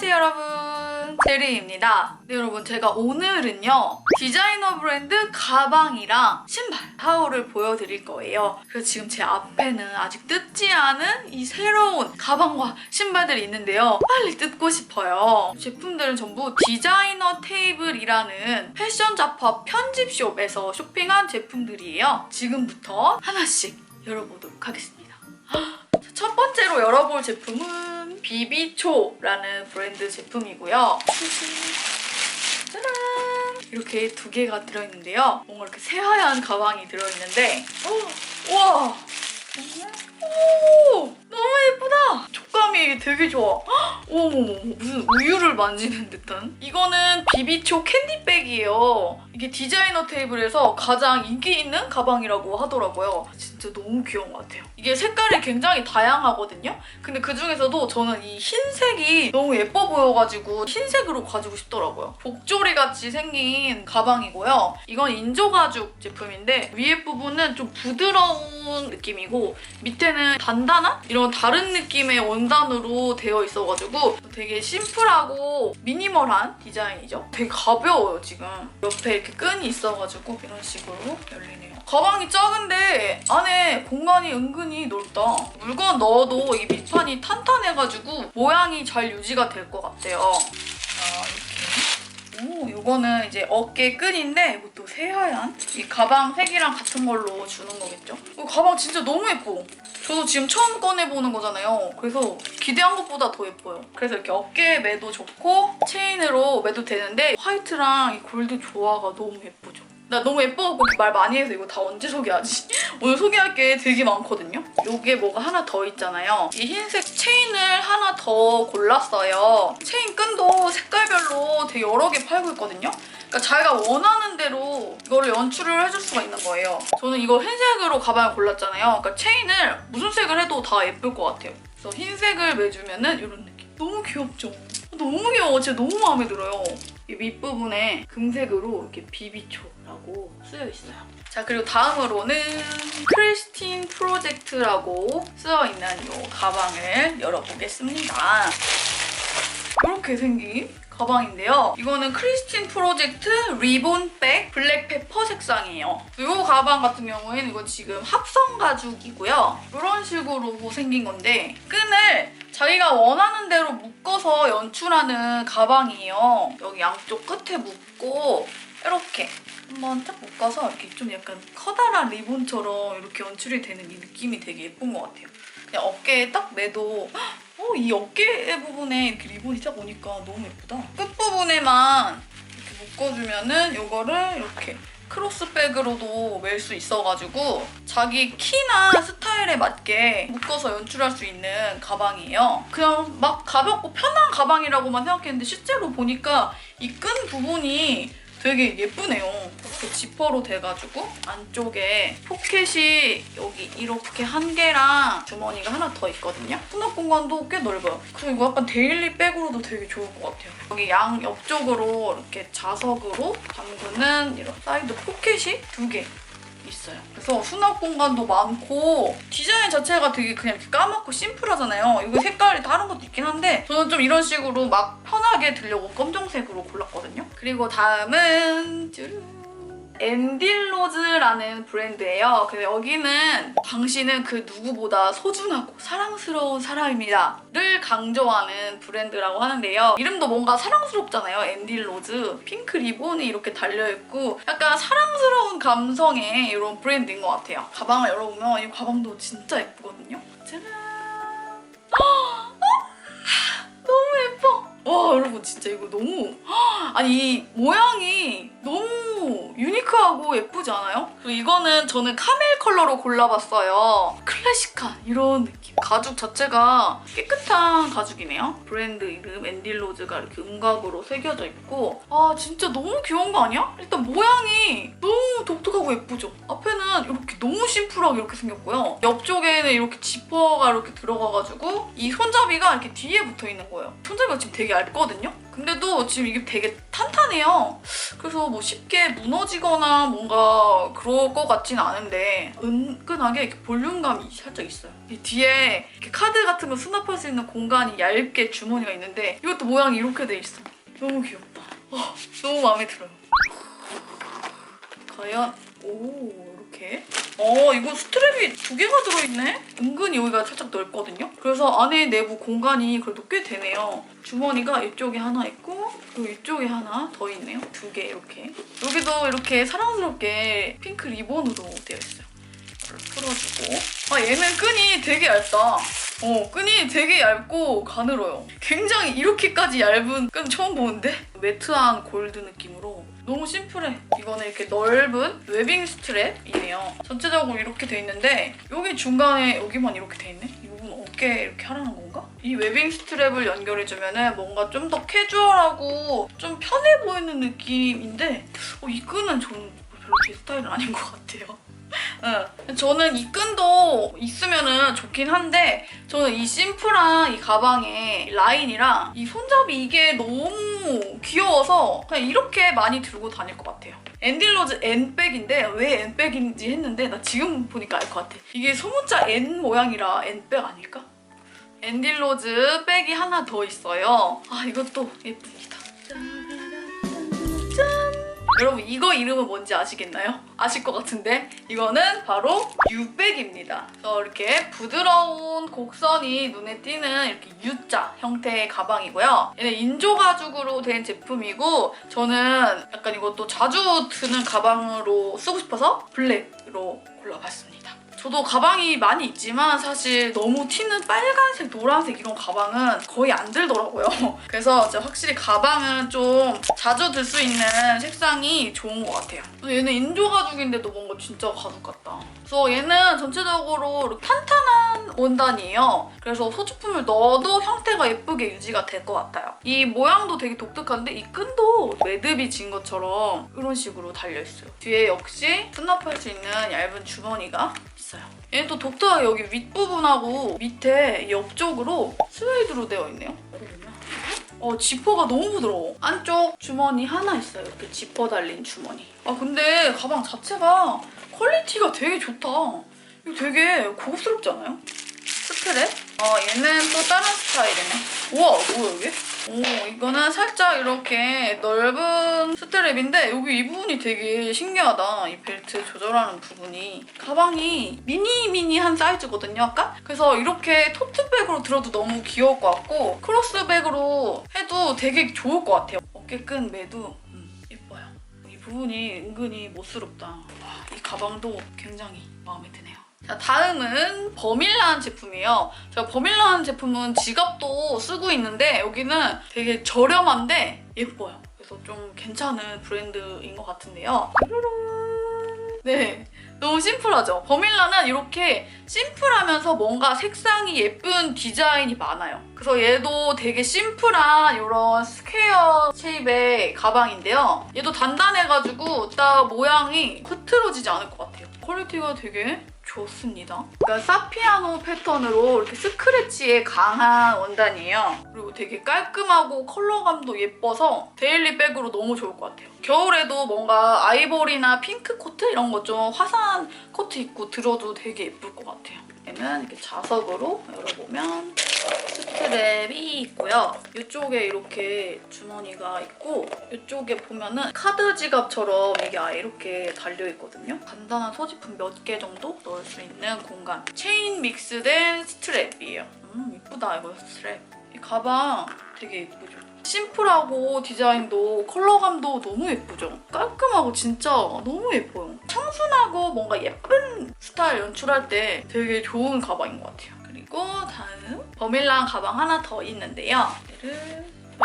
안녕하세요 여러분. 제리입니다. 네 여러분 제가 오늘은요 디자이너 브랜드 가방이랑 신발 하울을 보여드릴 거예요. 그래서 지금 제 앞에는 아직 뜯지 않은 이 새로운 가방과 신발들이 있는데요. 빨리 뜯고 싶어요. 제품들은 전부 디자이너 테이블이라는 패션 잡화 편집숍에서 쇼핑한 제품들이에요. 지금부터 하나씩 열어보도록 하겠습니다. 자, 첫 번째로 열어볼 제품은 비비초라는 브랜드 제품이고요. 짜란! 이렇게 두 개가 들어있는데요. 뭔가 이렇게 새하얀 가방이 들어있는데 어, 우와! 오! 너무 예쁘다! 촉감이 되게 좋아. 어머머 무슨 우유를 만지는 듯한. 이거는 비비초 캔디백이에요. 이게 디자이너 테이블에서 가장 인기 있는 가방이라고 하더라고요. 진짜 너무 귀여운 것 같아요. 이게 색깔이 굉장히 다양하거든요? 근데 그 중에서도 저는 이 흰색이 너무 예뻐 보여가지고 흰색으로 가지고 싶더라고요. 복조리 같이 생긴 가방이고요. 이건 인조가죽 제품인데 위에 부분은 좀 부드러운 느낌이고 밑에는 단단한? 이런 다른 느낌의 원 단으로 되어 있어가지고 되게 심플하고 미니멀한 디자인이죠. 되게 가벼워요 지금. 옆에 이렇게 끈이 있어가지고 이런 식으로 열리네요. 가방이 작은데 안에 공간이 은근히 넓다. 물건 넣어도 이 밑판이 탄탄해가지고 모양이 잘 유지가 될 것 같아요. 오, 이거는 이제 어깨 끈인데 이것도 새하얀 이 가방 색이랑 같은 걸로 주는 거겠죠? 이 가방 진짜 너무 예뻐. 저도 지금 처음 꺼내보는 거잖아요. 그래서 기대한 것보다 더 예뻐요. 그래서 이렇게 어깨에 매도 좋고 체인으로 매도 되는데 화이트랑 이 골드 조화가 너무 예쁘죠. 나 너무 예뻐갖고 말 많이 해서 이거 다 언제 소개하지? 오늘 소개할 게 되게 많거든요. 요게 뭐가 하나 더 있잖아요. 이 흰색 체인을 하나 더 골랐어요. 체인 끈도 색깔별로 되게 여러 개 팔고 있거든요. 그러니까 자기가 원하는 대로 이거를 연출을 해줄 수가 있는 거예요. 저는 이거 흰색으로 가방을 골랐잖아요. 그러니까 체인을 무슨 색을 해도 다 예쁠 것 같아요. 그래서 흰색을 매주면 은 이런 느낌. 너무 귀엽죠? 너무 귀여워. 진짜 너무 마음에 들어요. 이 밑부분에 금색으로 이렇게 비비초 라고 쓰여 있어요. 자 그리고 다음으로는 크리스틴 프로젝트라고 쓰여 있는 이 가방을 열어보겠습니다. 이렇게 생긴 가방인데요. 이거는 크리스틴 프로젝트 리본백 블랙페퍼 색상이에요. 이 가방 같은 경우에는 이건 지금 합성 가죽이고요. 이런 식으로 생긴 건데 끈을 자기가 원하는 대로 묶어서 연출하는 가방이에요. 여기 양쪽 끝에 묶고 이렇게 한번 딱 묶어서 이렇게 좀 약간 커다란 리본처럼 이렇게 연출이 되는 이 느낌이 되게 예쁜 것 같아요. 그냥 어깨에 딱 매도 어, 이 어깨 부분에 이렇게 리본이 딱 오니까 너무 예쁘다. 끝부분에만 이렇게 묶어주면은 이거를 이렇게 크로스백으로도 멜 수 있어가지고 자기 키나 스타일에 맞게 묶어서 연출할 수 있는 가방이에요. 그냥 막 가볍고 편한 가방이라고만 생각했는데 실제로 보니까 이 끈 부분이 되게 예쁘네요. 이렇게 지퍼로 돼가지고 안쪽에 포켓이 여기 이렇게 한 개랑 주머니가 하나 더 있거든요. 수납 공간도 꽤 넓어요. 그리고 약간 데일리 백으로도 되게 좋을 것 같아요. 여기 양 옆쪽으로 이렇게 자석으로 담그는 이런 사이드 포켓이 두 개. 있어요. 그래서 수납 공간도 많고 디자인 자체가 되게 그냥 이렇게 까맣고 심플하잖아요. 이거 색깔이 다른 것도 있긴 한데 저는 좀 이런 식으로 막 편하게 들려고 검정색으로 골랐거든요. 그리고 다음은 쭈르 엔딜로즈라는 브랜드예요. 그래서 여기는 당신은 그 누구보다 소중하고 사랑스러운 사람입니다.를 강조하는 브랜드라고 하는데요. 이름도 뭔가 사랑스럽잖아요. 엔딜로즈. 핑크 리본이 이렇게 달려있고 약간 사랑스러운 감성의 이런 브랜드인 것 같아요. 가방을 열어보면 이 가방도 진짜 예쁘거든요. 짜란! 너무 예뻐! 와 여러분 진짜 이거 너무 아니 이 모양이 너무 유니크하고 예쁘지 않아요? 이거는 저는 카멜 컬러로 골라봤어요. 클래식한 이런 느낌. 가죽 자체가 깨끗한 가죽이네요. 브랜드 이름 엔딜로즈가 이렇게 음각으로 새겨져 있고 아 진짜 너무 귀여운 거 아니야? 일단 모양이 너무 독특하고 예쁘죠? 앞에는 이렇게 너무 심플하게 이렇게 생겼고요. 옆쪽에는 이렇게 지퍼가 이렇게 들어가가지고 이 손잡이가 이렇게 뒤에 붙어 있는 거예요. 손잡이가 지금 되게 얇거든요? 근데도 지금 이게 되게 탄탄해요. 그래서 뭐 쉽게 무너지거나 뭔가 그럴 것 같진 않은데 은근하게 이렇게 볼륨감이 살짝 있어요. 이 뒤에 카드 같은 거 수납할 수 있는 공간이 얇게 주머니가 있는데 이것도 모양이 이렇게 돼 있어. 너무 귀엽다. 어, 너무 마음에 들어요. 과연 오 이렇게. 어 이거 스트랩이 두 개가 들어있네? 은근히 여기가 살짝 넓거든요? 그래서 안에 내부 공간이 그래도 꽤 되네요. 주머니가 이쪽에 하나 있고 그리고 이쪽에 하나 더 있네요. 두 개 이렇게. 여기도 이렇게 사랑스럽게 핑크 리본으로 되어 있어요 풀어주고 아 얘는 끈이 되게 얇다 어 끈이 되게 얇고 가늘어요 굉장히 이렇게까지 얇은 끈 처음 보는데 매트한 골드 느낌으로 너무 심플해. 이거는 이렇게 넓은 웨빙 스트랩이네요. 전체적으로 이렇게 돼 있는데 여기 중간에 여기만 이렇게 돼 있네? 이 부분 어깨 이렇게 하라는 건가? 이 웨빙 스트랩을 연결해주면 뭔가 좀 더 캐주얼하고 좀 편해 보이는 느낌인데 어, 이 끈은 저는 별로 제 스타일은 아닌 것 같아요. 응. 저는 이 끈도 있으면 좋긴 한데 저는 이 심플한 이 가방의 라인이랑 이 손잡이 이게 너무 귀여워서 그냥 이렇게 많이 들고 다닐 것 같아요. 엔딜로즈 N백인데 왜 N백인지 했는데 나 지금 보니까 알 것 같아. 이게 소문자 N 모양이라 N백 아닐까? 엔딜로즈 백이 하나 더 있어요. 아 이것도 예쁩니다. 짠! 여러분 이거 이름은 뭔지 아시겠나요? 아실 것 같은데 이거는 바로 U백입니다. 그래서 이렇게 부드러운 곡선이 눈에 띄는 이렇게 U자 형태의 가방이고요. 얘는 인조 가죽으로 된 제품이고 저는 약간 이것도 자주 드는 가방으로 쓰고 싶어서 블랙으로 골라봤습니다. 저도 가방이 많이 있지만 사실 너무 튀는 빨간색, 노란색 이런 가방은 거의 안 들더라고요. 그래서 확실히 가방은 좀 자주 들 수 있는 색상이 좋은 것 같아요. 얘는 인조 가죽인데도 뭔가 진짜 가죽 같다. 그래서 얘는 전체적으로 탄탄한 원단이에요. 그래서 소지품을 넣어도 형태가 예쁘게 유지가 될 것 같아요. 이 모양도 되게 독특한데 이 끈도 매듭이 진 것처럼 이런 식으로 달려있어요. 뒤에 역시 수납할 수 있는 얇은 주머니가 있어요. 얘는 또 독특하게 여기 윗부분하고 밑에 옆쪽으로 스웨이드로 되어 있네요. 어, 지퍼가 너무 부드러워. 안쪽 주머니 하나 있어요. 이렇게 지퍼 달린 주머니. 아, 근데 가방 자체가 퀄리티가 되게 좋다. 이거 되게 고급스럽지 않아요? 스트랩? 어, 얘는 또 다른 스타일이네. 우와, 뭐야, 이게? 오, 이거는 살짝 이렇게 넓은 스트랩인데 여기 이 부분이 되게 신기하다. 이 벨트 조절하는 부분이. 가방이 미니 미니한 사이즈거든요, 약간? 그래서 이렇게 토트백으로 들어도 너무 귀여울 것 같고 크로스백으로 해도 되게 좋을 것 같아요. 어깨끈 매도 음, 예뻐요. 이 부분이 은근히 멋스럽다. 와, 이 가방도 굉장히 마음에 드네요. 자, 다음은 버밀란 제품이에요. 제가 버밀란 제품은 지갑도 쓰고 있는데 여기는 되게 저렴한데 예뻐요. 그래서 좀 괜찮은 브랜드인 것 같은데요. 네. 너무 심플하죠? 버밀라는 이렇게 심플하면서 뭔가 색상이 예쁜 디자인이 많아요. 그래서 얘도 되게 심플한 이런 스퀘어 쉐입의 가방인데요. 얘도 단단해가지고 딱 모양이 흐트러지지 않을 것 같아요. 퀄리티가 되게 좋습니다. 그러니까 사피아노 패턴으로 이렇게 스크래치에 강한 원단이에요. 그리고 되게 깔끔하고 컬러감도 예뻐서 데일리백으로 너무 좋을 것 같아요. 겨울에도 뭔가 아이보리나 핑크 코트 이런 거 좀 화사한 코트 입고 들어도 되게 예쁠 것 같아요. 얘는 이렇게 자석으로 열어보면 스트랩이 있고요. 이쪽에 이렇게 주머니가 있고 이쪽에 보면은 카드 지갑처럼 이게 아예 이렇게 달려있거든요. 간단한 소지품 몇 개 정도 넣을 수 있는 공간. 체인 믹스된 스트랩이에요. 음 이쁘다 이거 스트랩. 이 가방 되게 예쁘죠? 심플하고 디자인도 컬러감도 너무 예쁘죠? 깔끔하고 진짜 너무 예뻐요. 청순하고 뭔가 예쁜 스타일 연출할 때 되게 좋은 가방인 것 같아요. 그리고 다음 버밀란 가방 하나 더 있는데요.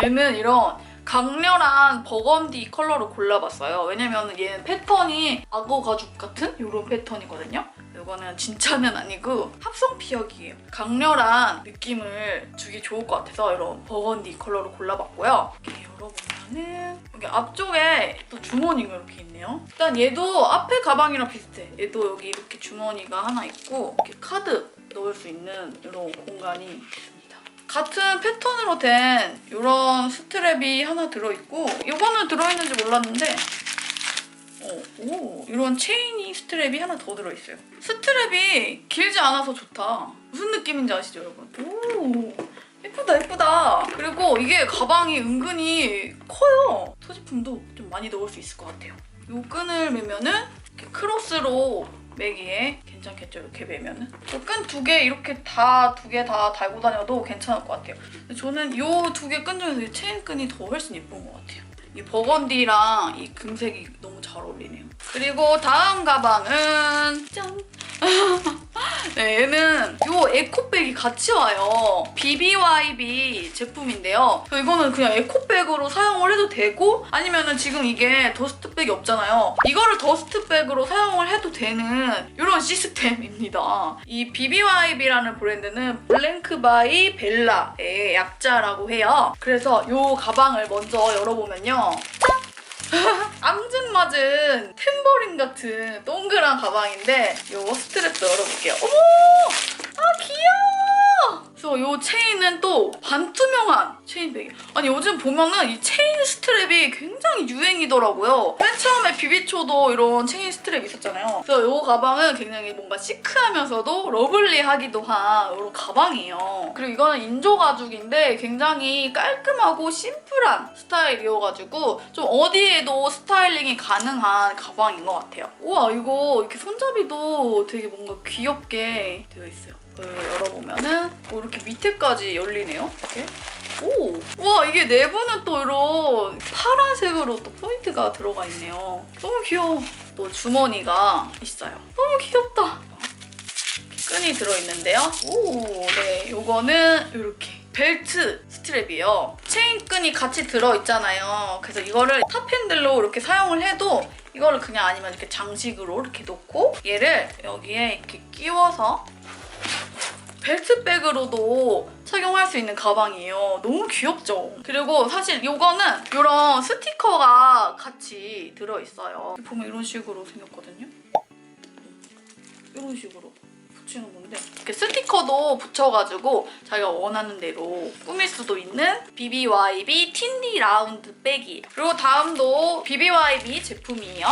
얘는 이런 강렬한 버건디 컬러로 골라봤어요. 왜냐면 얘는 패턴이 악어 가죽 같은 이런 패턴이거든요. 이거는 진짜는 아니고 합성 피혁이에요. 강렬한 느낌을 주기 좋을 것 같아서 이런 버건디 컬러로 골라봤고요. 이렇게 열어보면은 여기 앞쪽에 또 주머니가 이렇게 있네요. 일단 얘도 앞에 가방이랑 비슷해. 얘도 여기 이렇게 주머니가 하나 있고 이렇게 카드 넣을 수 있는 이런 공간이 있습니다. 같은 패턴으로 된 이런 스트랩이 하나 들어있고 이거는 들어있는지 몰랐는데 어, 오, 이런 체인이 스트랩이 하나 더 들어있어요. 스트랩이 길지 않아서 좋다. 무슨 느낌인지 아시죠, 여러분? 오, 예쁘다, 예쁘다. 그리고 이게 가방이 은근히 커요. 소지품도 좀 많이 넣을 수 있을 것 같아요. 요 끈을 매면은 이렇게 크로스로 매기에 괜찮겠죠, 이렇게 매면은. 끈 두 개 이렇게 다 두 개 다 달고 다녀도 괜찮을 것 같아요. 저는 요두개 끈 중에서 이 체인 끈이 더 훨씬 예쁜 것 같아요. 이 버건디랑 이 금색이 너무 잘 어울리네요. 그리고 다음 가방은 짠! 네, 얘는 요 에코백이 같이 와요. BBYB 제품인데요. 이거는 그냥 에코백으로 사용을 해도 되고 아니면은 지금 이게 더스트백이 없잖아요. 이거를 더스트백으로 사용을 해도 되는 이런 시스템입니다. 이 BBYB라는 브랜드는 블랭크 바이 벨라의 약자라고 해요. 그래서 요 가방을 먼저 열어보면요. 앙증 맞은 탬버린 같은 동그란 가방인데 요 스트랩도 열어볼게요. 어머! 아 귀여워! 그래서 요 체인은 또 반투명한 체인백이 아니 요즘 보면은 이 체인 스트랩이 굉장히 유행이더라고요. 맨 처음에 비비초도 이런 체인 스트랩 있었잖아요. 그래서 요 가방은 굉장히 뭔가 시크하면서도 러블리하기도 한 이런 가방이에요. 그리고 이거는 인조 가죽인데 굉장히 깔끔하고 심플한 스타일이어가지고 좀 어디에도 스타일링이 가능한 가방인 것 같아요. 우와 이거 이렇게 손잡이도 되게 뭔가 귀엽게 되어 있어요. 이걸 열어보면은 어, 이렇게 밑에까지 열리네요. 이렇게. 오! 우와 이게 내부는 또 이런 파란색으로 또 포인트가 들어가 있네요. 너무 귀여워. 또 주머니가 있어요. 너무 귀엽다. 끈이 들어있는데요. 오, 네. 요거는 이렇게 벨트 스트랩이에요. 체인 끈이 같이 들어있잖아요. 그래서 이거를 탑핸들로 이렇게 사용을 해도 이거를 그냥 아니면 이렇게 장식으로 이렇게 놓고 얘를 여기에 이렇게 끼워서 벨트백으로도 착용할 수 있는 가방이에요. 너무 귀엽죠? 그리고 사실 이거는 이런 스티커가 같이 들어있어요. 보면 이런 식으로 생겼거든요. 이런 식으로 붙이는 건데 이렇게 스티커도 붙여가지고 자기가 원하는 대로 꾸밀 수도 있는 BBYB 틴디 라운드 백이에요. 그리고 다음도 BBYB 제품이에요.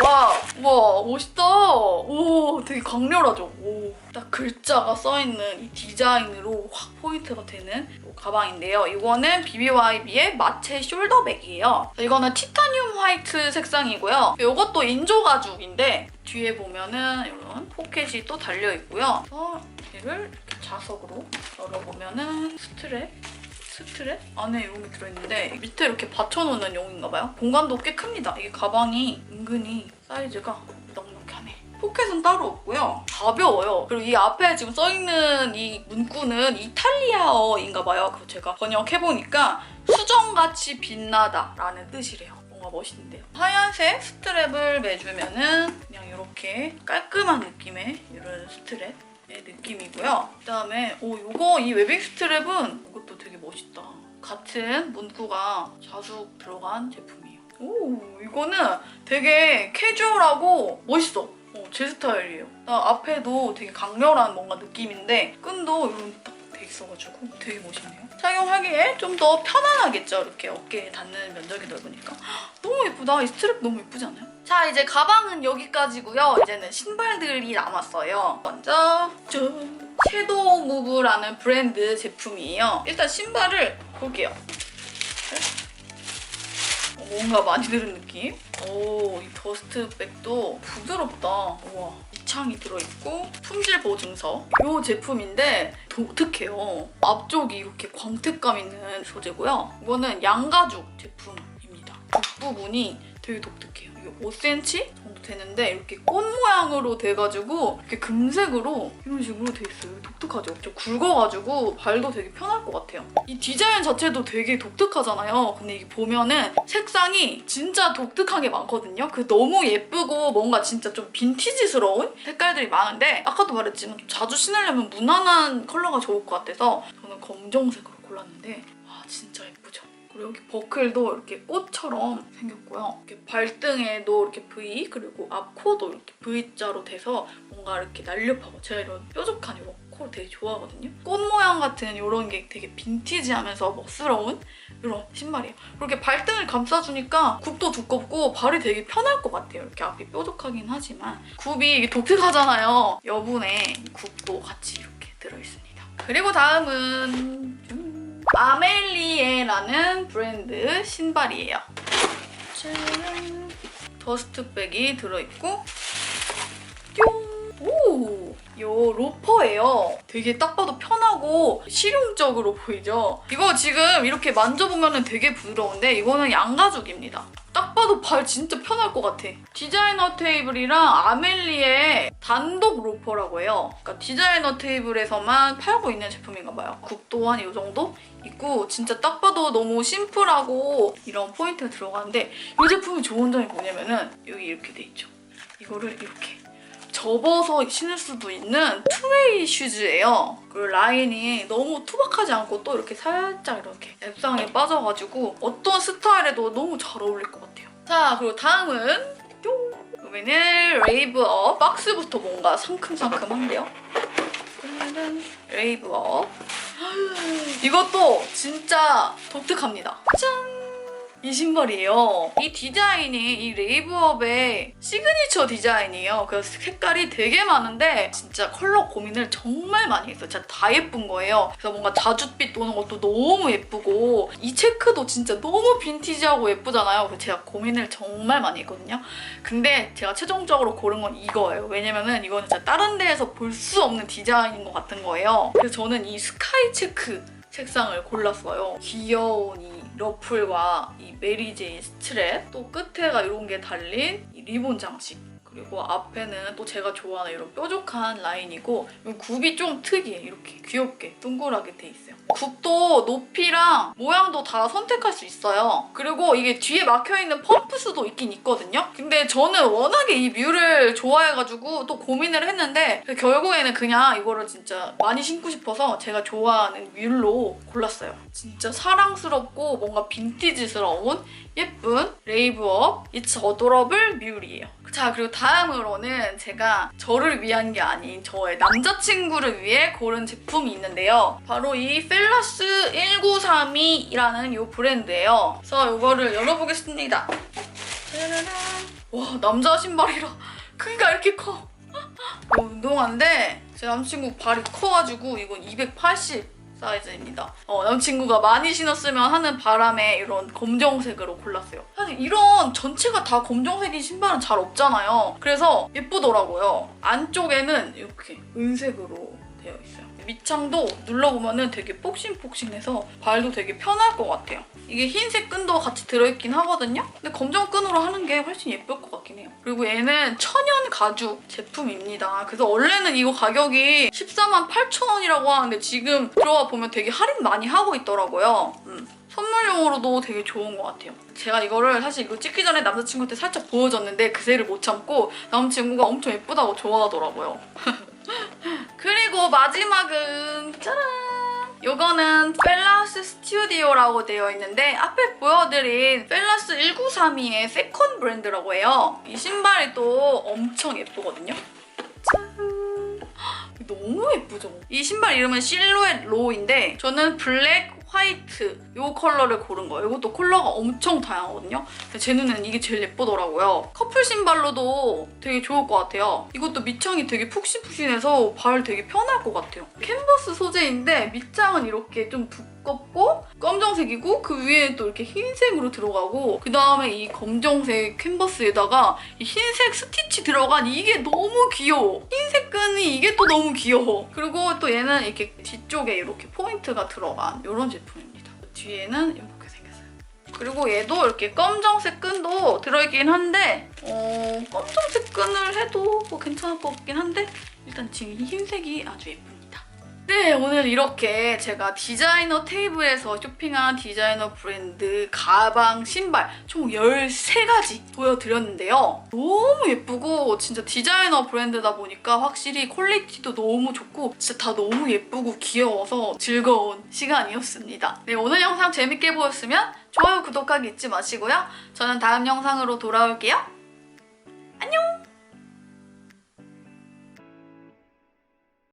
오, 와, 와, 멋있다. 오, 되게 강렬하죠. 오, 딱 글자가 써있는 이 디자인으로 확 포인트가 되는 이 가방인데요. 이거는 BBYB의 마체 숄더백이에요. 이거는 티타늄 화이트 색상이고요. 이것도 인조 가죽인데 뒤에 보면은 이런 포켓이 또 달려 있고요. 그래서 얘를 이렇게 자석으로 열어보면은 스트랩 스트랩? 안에 게 들어있는데 밑에 이렇게 받쳐놓는 용인가봐요. 공간도 꽤 큽니다. 이게 가방이 은근히 사이즈가 넉넉하네. 포켓은 따로 없고요. 가벼워요. 그리고 이 앞에 지금 써있는 이 문구는 이탈리아어인가봐요. 그거 제가 번역해보니까 수정같이 빛나다라는 뜻이래요. 뭔가 멋있는데요. 하얀색 스트랩을 매주면은 그냥 이렇게 깔끔한 느낌의 이런 스트랩 의 느낌이고요. 그다음에 오 이거 이 웨빙 스트랩은 이것도 되게 멋있다. 같은 문구가 자숙 들어간 제품이에요. 오 이거는 되게 캐주얼하고 멋있어. 어, 제 스타일이에요. 나 앞에도 되게 강렬한 뭔가 느낌인데 끈도 이런 딱돼 있어가지고 되게 멋있네요. 착용하기에 좀 더 편안하겠죠. 이렇게 어깨에 닿는 면적이 넓으니까. 너무 예쁘다. 이 스트랩 너무 예쁘지 않아요? 자 이제 가방은 여기까지고요. 이제는 신발들이 남았어요. 먼저 짠! 섀도우 무브라는 브랜드 제품이에요. 일단 신발을 볼게요. 어, 뭔가 많이 들은 느낌? 오, 이 더스트백도 부드럽다. 우와. 입창이 들어있고 품질 보증서. 이 제품인데 독특해요. 앞쪽이 이렇게 광택감 있는 소재고요. 이거는 양가죽 제품입니다. 뒷부분이 되게 독특해요. 이게 5cm 정도 되는데 이렇게 꽃 모양으로 돼가지고 이렇게 금색으로 이런 식으로 돼 있어요. 독특하죠? 좀 굵어가지고 발도 되게 편할 것 같아요. 이 디자인 자체도 되게 독특하잖아요. 근데 이게 보면은 색상이 진짜 독특하게 많거든요. 그 너무 예쁘고 뭔가 진짜 좀 빈티지스러운 색깔들이 많은데 아까도 말했지만 좀 자주 신으려면 무난한 컬러가 좋을 것 같아서 저는 검정색으로 골랐는데 와 진짜 예쁘죠? 그리고 여기 버클도 이렇게 꽃처럼 생겼고요. 이렇게 발등에도 이렇게 V 그리고 앞 코도 이렇게 V자로 돼서 뭔가 이렇게 날렵하고 제가 이런 뾰족한 이런 코걸 되게 좋아하거든요. 꽃 모양 같은 이런 게 되게 빈티지하면서 멋스러운 이런 신발이에요. 그렇게 발등을 감싸주니까 굽도 두껍고 발이 되게 편할 것 같아요. 이렇게 앞이 뾰족하긴 하지만 굽이 독특하잖아요. 여분의 굽도 같이 이렇게 들어있습니다. 그리고 다음은 음, 아멜리에라는 브랜드 신발이에요. 짜란. 더스트백이 들어있고 뿅! 오! 요 로퍼예요. 되게 딱 봐도 편하고 실용적으로 보이죠? 이거 지금 이렇게 만져보면 되게 부드러운데 이거는 양가죽입니다. 딱 봐도 발 진짜 편할 것 같아. 디자이너 테이블이랑 아멜리의 단독 로퍼라고 해요. 그러니까 디자이너 테이블에서만 팔고 있는 제품인가 봐요. 굽도 한이 정도 있고 진짜 딱 봐도 너무 심플하고 이런 포인트가 들어가는데 이 제품이 좋은 점이 뭐냐면은 여기 이렇게 돼 있죠. 이거를 이렇게 접어서 신을 수도 있는 투웨이 슈즈예요. 그 라인이 너무 투박하지 않고 또 이렇게 살짝 이렇게 앱상에 빠져가지고 어떤 스타일에도 너무 잘 어울릴 것 같아요. 자 그리고 다음은 뿅! 그러면은 레이브업 박스부터 뭔가 상큼상큼한데요. 짜란, 레이브업 이것도 진짜 독특합니다. 짠! 이 신발이에요. 이 디자인이 이 레이브업의 시그니처 디자인이에요. 그래서 색깔이 되게 많은데 진짜 컬러 고민을 정말 많이 했어요. 진짜 다 예쁜 거예요. 그래서 뭔가 자줏빛 도는 것도 너무 예쁘고 이 체크도 진짜 너무 빈티지하고 예쁘잖아요. 그래서 제가 고민을 정말 많이 했거든요. 근데 제가 최종적으로 고른 건 이거예요. 왜냐면은 이거는 진짜 다른 데에서 볼 수 없는 디자인인 것 같은 거예요. 그래서 저는 이 스카이 체크 색상을 골랐어요. 귀여운 이 러플과 이 메리제인 스트랩 또 끝에가 이런 게 달린 이 리본 장식 그리고 앞에는 또 제가 좋아하는 이런 뾰족한 라인이고 이 굽이 좀 특이해. 이렇게 귀엽게 동그랗게 돼 있어요. 굽도 높이랑 모양도 다 선택할 수 있어요. 그리고 이게 뒤에 막혀있는 펌프스도 있긴 있거든요. 근데 저는 워낙에 이 뮤를 좋아해가지고 또 고민을 했는데 결국에는 그냥 이거를 진짜 많이 신고 싶어서 제가 좋아하는 뮤로 골랐어요. 진짜 사랑스럽고 뭔가 빈티지스러운 예쁜 레이브업 이츠 어도러블 뮤이에요. 자 그리고 다음으로는 제가 저를 위한 게 아닌 저의 남자친구를 위해 고른 제품이 있는데요. 바로 이 펠라스 1932라는 이 브랜드예요. 그래서 이거를 열어보겠습니다. 와 남자 신발이라 크기가 이렇게 커. 운동화인데 제 남친구 발이 커가지고 이건 280 사이즈입니다. 어, 남친구가 많이 신었으면 하는 바람에 이런 검정색으로 골랐어요. 사실 이런 전체가 다 검정색인 신발은 잘 없잖아요. 그래서 예쁘더라고요. 안쪽에는 이렇게 은색으로. 밑창도 눌러보면 되게 폭신폭신해서 발도 되게 편할 것 같아요. 이게 흰색 끈도 같이 들어있긴 하거든요. 근데 검정 끈으로 하는 게 훨씬 예쁠 것 같긴 해요. 그리고 얘는 천연 가죽 제품입니다. 그래서 원래는 이거 가격이 14만 8천 원이라고 하는데 지금 들어와 보면 되게 할인 많이 하고 있더라고요. 음. 선물용으로도 되게 좋은 것 같아요. 제가 이거를 사실 이거 찍기 전에 남자친구한테 살짝 보여줬는데 그새를 못 참고 남자친구가 엄청 예쁘다고 좋아하더라고요. 그리고 마지막은 짜란! 요거는 펠라스 스튜디오라고 되어 있는데 앞에 보여드린 펠라스 1932의 세컨 브랜드라고 해요. 이 신발이 또 엄청 예쁘거든요. 짠! 헉, 너무 예쁘죠? 이 신발 이름은 실루엣 로우인데 저는 블랙, 화이트 이 컬러를 고른 거예요. 이것도 컬러가 엄청 다양하거든요. 제 눈에는 이게 제일 예쁘더라고요. 커플 신발로도 되게 좋을 것 같아요. 이것도 밑창이 되게 푹신푹신해서 발 되게 편할 것 같아요. 캔버스 소재인데 밑창은 이렇게 좀 두껍 고 검정색이고 그 위에 또 이렇게 흰색으로 들어가고 그 다음에 이 검정색 캔버스에다가 이 흰색 스티치 들어간 이게 너무 귀여워. 흰색 끈이 이게 또 너무 귀여워. 그리고 또 얘는 이렇게 뒤쪽에 이렇게 포인트가 들어간 이런 제품입니다. 뒤에는 이렇게 생겼어요. 그리고 얘도 이렇게 검정색 끈도 들어있긴 한데 어, 검정색 끈을 해도 뭐 괜찮을 것 같긴 한데 일단 지금 이 흰색이 아주 예쁩니다. 네, 오늘 이렇게 제가 디자이너 테이블에서 쇼핑한 디자이너 브랜드 가방, 신발 총 13가지 보여드렸는데요. 너무 예쁘고 진짜 디자이너 브랜드다 보니까 확실히 퀄리티도 너무 좋고 진짜 다 너무 예쁘고 귀여워서 즐거운 시간이었습니다. 네, 오늘 영상 재밌게 보셨으면 좋아요, 구독하기 잊지 마시고요. 저는 다음 영상으로 돌아올게요. 안녕!